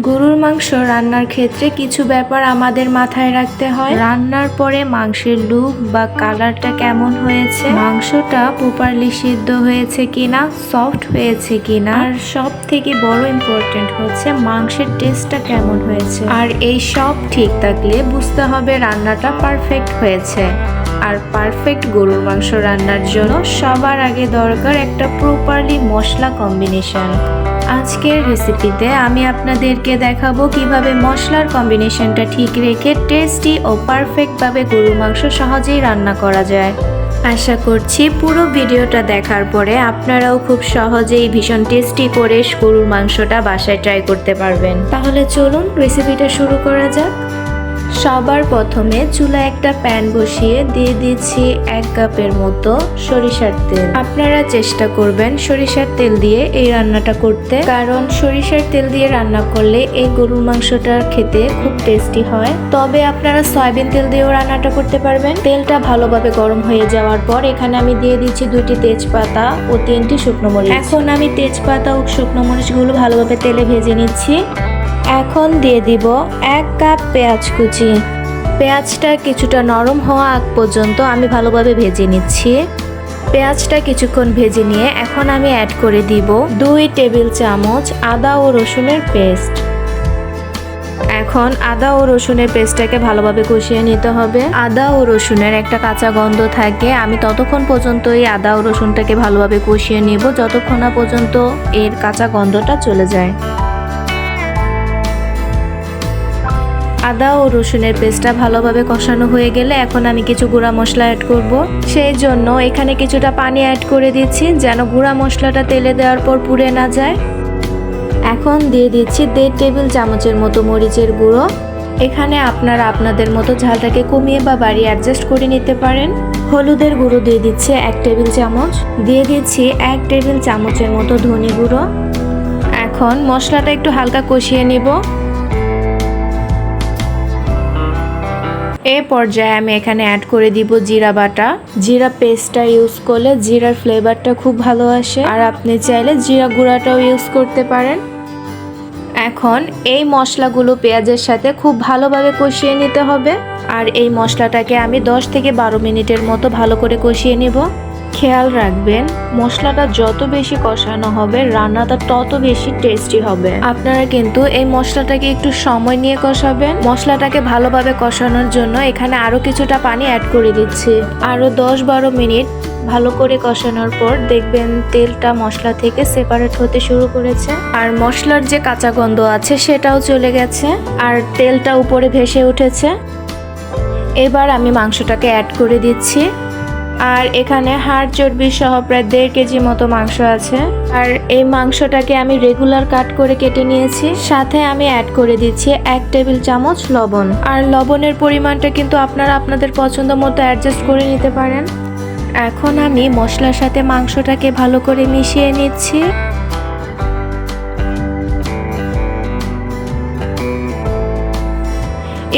গরুর মাংস রান্নার ক্ষেত্রে কিছু ব্যাপার আমাদের মাথায় রাখতে হয়। রান্নার পরে মাংসের লুক বা কালারটা কেমন হয়েছে? মাংসটা প্রপারলি সিদ্ধ হয়েছে কিনা? সফট হয়েছে কিনা? আর সব থেকে বড় ইম্পর্টেন্ট হচ্ছে মাংসের টেস্টটা কেমন হয়েছে? আর এই সব ঠিক থাকলে বুঝতে হবে রান্নাটা পারফেক্ট হয়েছে। আর পারফেক্ট গরুর মাংস রান্নার জন্য সবার আগে দরকার একটা প্রপারলি মশলা কম্বিনেশন আজকের রেসিপিতে আমি আপনাদেরকে দেখাবো কীভাবে মশলার কম্বিনেশনটা ঠিক রেখে টেস্টি ও পারফেক্টভাবে গরু মাংস সহজেই রান্না করা যায়। আশা করছি পুরো ভিডিওটা দেখার পরে আপনারাও খুব সহজেই ভীষণ টেস্টি করে গরুর মাংসটা বাসায় ট্রাই করতে পারবেন। তাহলে চলুন রেসিপিটা শুরু করা যাক। সবার প্রথমে চুলা একটা প্যান বসিয়ে দিয়ে দিচ্ছি এক কাপের মতো সরিষার তেল। আপনারা চেষ্টা করবেন সরিষার তেল দিয়ে এই রান্নাটা করতে, কারণ সরিষার তেল দিয়ে রান্না করলে এই গরুর মাংসটা খেতে খুব টেস্টি হয়। তবে আপনারা সয়াবিন তেল দিয়েও রান্নাটা করতে পারবেন। তেলটা ভালোভাবে গরম হয়ে যাওয়ার পর এখানে আমি দিয়ে দিচ্ছি দুটি তেজপাতা ও তিনটি শুকনো মরিচ। এখন আমি তেজপাতা ও শুকনো মরিচগুলো ভালোভাবে তেলে ভেজে নিচ্ছি। এখন দিয়ে দিব এক কাপ পেঁয়াজ কুচি। পেঁয়াজটা কিছুটা নরম হওয়া আগ পর্যন্ত আমি ভালোভাবে ভেজে নিচ্ছি। পেঁয়াজটা কিছুক্ষণ ভেজে নিয়ে এখন আমি অ্যাড করে দিব দুই টেবিল চামচ আদা ও রসুনের পেস্ট। এখন আদা ও রসুনের পেস্টটাকে ভালোভাবে কষিয়ে নিতে হবে। আদা ও রসুনের একটা কাঁচা গন্ধ থাকে, আমি ততক্ষণ পর্যন্ত এই আদা ও রসুনটাকে ভালোভাবে কষিয়ে নেব, যতক্ষণ না পর্যন্ত এর কাঁচা গন্ধটা চলে যায়। আদা ও রসুনের পেস্টটা ভালোভাবে কষানো হয়ে গেলে এখন আমি কিছু গুঁড়া মশলা অ্যাড করব। সেই জন্য এখানে কিছুটা পানি অ্যাড করে দিচ্ছি যেন গুঁড়া মশলাটা তেলে দেওয়ার পর পুড়ে না যায়। এখন দিয়ে দিচ্ছি দেড় টেবিল চামচের মতো মরিচের গুঁড়ো। এখানে আপনারা আপনাদের মতো ঝালটাকে কমিয়ে বা বাড়িয়ে অ্যাডজাস্ট করে নিতে পারেন। হলুদের গুঁড়ো দিয়ে দিচ্ছি এক টেবিল চামচ। দিয়ে দিচ্ছি এক টেবিল চামচের মতো ধনে গুঁড়ো। এখন মশলাটা একটু হালকা কষিয়ে নিব। এ পর্যায়ে আমি এখানে অ্যাড করে দিব জিরা বাটা। জিরা পেস্টটা ইউজ করলে জিরার ফ্লেভারটা খুব ভালো আসে। আর আপনি চাইলে জিরা গুঁড়াটাও ইউজ করতে পারেন। এখন এই মশলাগুলো পেঁয়াজের সাথে খুব ভালোভাবে কষিয়ে নিতে হবে। আর এই মশলাটাকে আমি 10 থেকে বারো মিনিটের মতো ভালো করে কষিয়ে নেব। খেয়াল রাখবেন, মশলাটা যত বেশি কষানো হবে, রান্নাটা তত বেশি টেস্টি হবে। আপনারা কিন্তু এই মশলাটাকে একটু সময় নিয়ে কষাবেন। মশলাটাকে ভালোভাবে কষানোর জন্য এখানে আরও কিছুটা পানি অ্যাড করে দিচ্ছি। আরও দশ বারো মিনিট ভালো করে কষানোর পর দেখবেন তেলটা মশলা থেকে সেপারেট হতে শুরু করেছে। আর মশলার যে কাঁচা গন্ধ আছে সেটাও চলে গেছে। আর তেলটা উপরে ভেসে উঠেছে। এবার আমি মাংসটাকে অ্যাড করে দিচ্ছি। আর এখানে হাড় চর্বি সহ প্রায় দেড় কেজি মতো মাংস আছে। আর এই মাংসটাকে আমি রেগুলার কাট করে কেটে নিয়েছি। সাথে আমি অ্যাড করে দিচ্ছি এক টেবিল চামচ লবণ। আর লবণের পরিমাণটা কিন্তু আপনারা আপনাদের পছন্দ মতো অ্যাডজাস্ট করে নিতে পারেন। এখন আমি মশলার সাথে মাংসটাকে ভালো করে মিশিয়ে নিচ্ছি।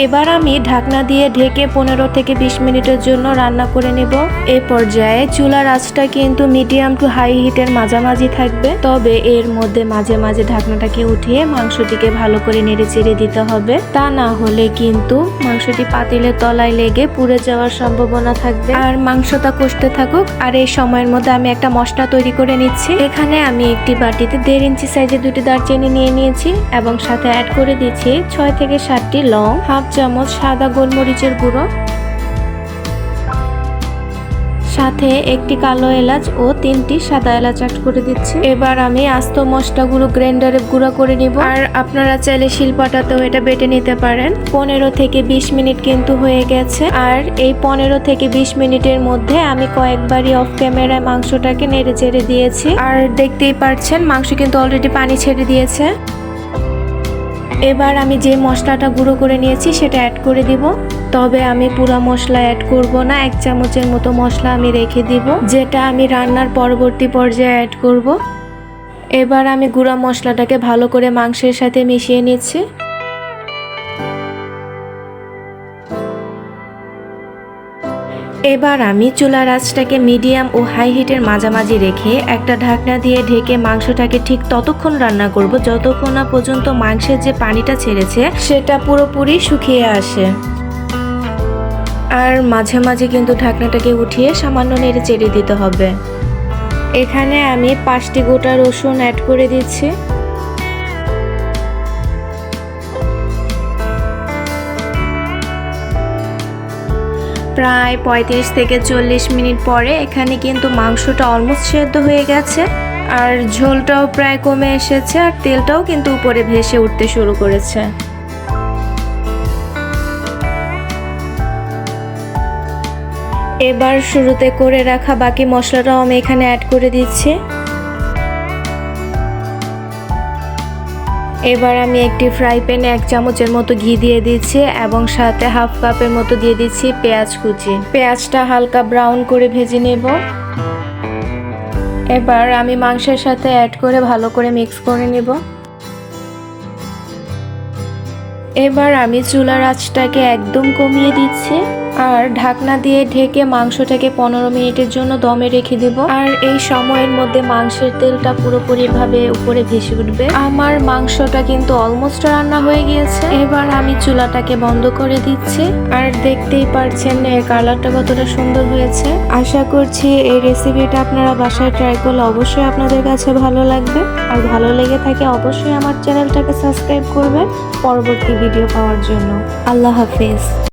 এবার আমি ঢাকনা দিয়ে ঢেকে পনেরো থেকে বিশ মিনিটের জন্য রান্না করে নেব। এ পর্যায়ে চুলার আঁচটা কিন্তু মিডিয়াম টু হাই হিটের মাঝামাঝি থাকবে। তবে এর মধ্যে মাঝে মাঝে ঢাকনাটাকে উঠিয়ে মাংসটিকে ভালো করে নেড়ে চেড়ে দিতে হবে। তা না হলে কিন্তু মাংসটি পাতিলের তলায় লেগে পুড়ে যাওয়ার সম্ভাবনা থাকবে। আর মাংসটা কষতে থাকুক। আর এই সময়ের মধ্যে আমি একটা মশলা তৈরি করে নিচ্ছি। এখানে আমি একটি বাটিতে দেড় ইঞ্চি সাইজের দুটি দারচিনি নিয়ে নিয়েছি এবং সাথে অ্যাড করে দিচ্ছি ছয় থেকে সাতটি লং, হাফ চামচ সাদা গোলমরিচের গুঁড়ো, সাথে একটি কালো এলাচ ও তিনটি সাদা এলাচ অ্যাড করে দিচ্ছি। এবার আমি আস্ত মশলাগুলো গ্রাইন্ডারে গুঁড়া করে নিব। আর আপনারা চাইলে শিলপাটাতেও এটা বেটে নিতে পারেন। পনেরো থেকে বিশ মিনিট কিন্তু হয়ে গেছে। আর এই পনেরো থেকে বিশ মিনিটের মধ্যে আমি কয়েকবারই অফ ক্যামেরায় মাংসটাকে নেড়ে চেড়ে দিয়েছি। আর দেখতেই পারছেন, মাংস কিন্তু অলরেডি পানি ছেড়ে দিয়েছে। এবার আমি যে মশলাটা গুঁড়ো করে নিয়েছি সেটা অ্যাড করে দিব। তবে আমি পুরো মশলা অ্যাড করব না, এক চামচের মতো মশলা আমি রেখে দিব, যেটা আমি রান্নার পরবর্তী পর্যায়ে অ্যাড করব। এবার আমি গুঁড়া মশলাটাকে ভালো করে মাংসের সাথে মিশিয়ে নিচ্ছি। এবার আমি চুলার আঁচটাকে মিডিয়াম ও হাই হিটের মাঝামাঝি রেখে একটা ঢাকনা দিয়ে ঢেকে মাংসটাকে ঠিক ততক্ষণ রান্না করব, যতক্ষণ না পর্যন্ত মাংসের যে পানিটা ছেড়েছে সেটা পুরোপুরি শুকিয়ে আসে। আর মাঝে মাঝে কিন্তু ঢাকনাটাকে উঠিয়ে সামান্য নেড়ে চেড়ে দিতে হবে। এখানে আমি পাঁচটি গোটা রসুন অ্যাড করে দিচ্ছি। প্রায় পঁয়ত্রিশ থেকে চল্লিশ মিনিট পরে এখানে কিন্তু মাংসটা অলমোস্ট সেদ্ধ হয়ে গেছে। আর ঝোলটাও প্রায় কমে এসেছে আর তেলটাও কিন্তু উপরে ভেসে উঠতে শুরু করেছে। এবার শুরুতে করে রাখা বাকি মশলাটাও আমি এখানে অ্যাড করে দিচ্ছি। এবার আমি একটি ফ্রাই প্যানে এক চামচের মতো ঘি দিয়ে দিচ্ছি এবং সাথে হাফ কাপের মতো দিয়ে দিচ্ছি পেঁয়াজ কুচি। পেঁয়াজটা হালকা ব্রাউন করে ভেজে নেব। এবার আমি মাংসের সাথে অ্যাড করে ভালো করে মিক্স করে নেব। এবার আমি চুলার আঁচটাকে একদম কমিয়ে দিচ্ছি। আর ঢাকনা দিয়ে ঢেকে মাংসটাকে পনেরো মিনিটের জন্য দমে রেখে দেব। আর এই সময়ের মধ্যে মাংসের তেলটা পুরোপুরি ভাবে উপরে ভেসে উঠবে। আমার মাংসটা কিন্তু অলমোস্ট রান্না হয়ে গিয়েছে। এবার আমি চুলাটাকে বন্ধ করে দিচ্ছি। আর দেখতেই পারছেন, এর কালারটা কতটা সুন্দর হয়েছে। আশা করছি এই রেসিপিটা আপনারা বাসায় ট্রাই করলে অবশ্যই আপনাদের কাছে ভালো লাগবে। আর ভালো লেগে থাকে অবশ্যই আমার চ্যানেলটাকে সাবস্ক্রাইব করবেন। পরবর্তী ভিডিও পাওয়ার জন্য। আল্লাহ হাফিজ।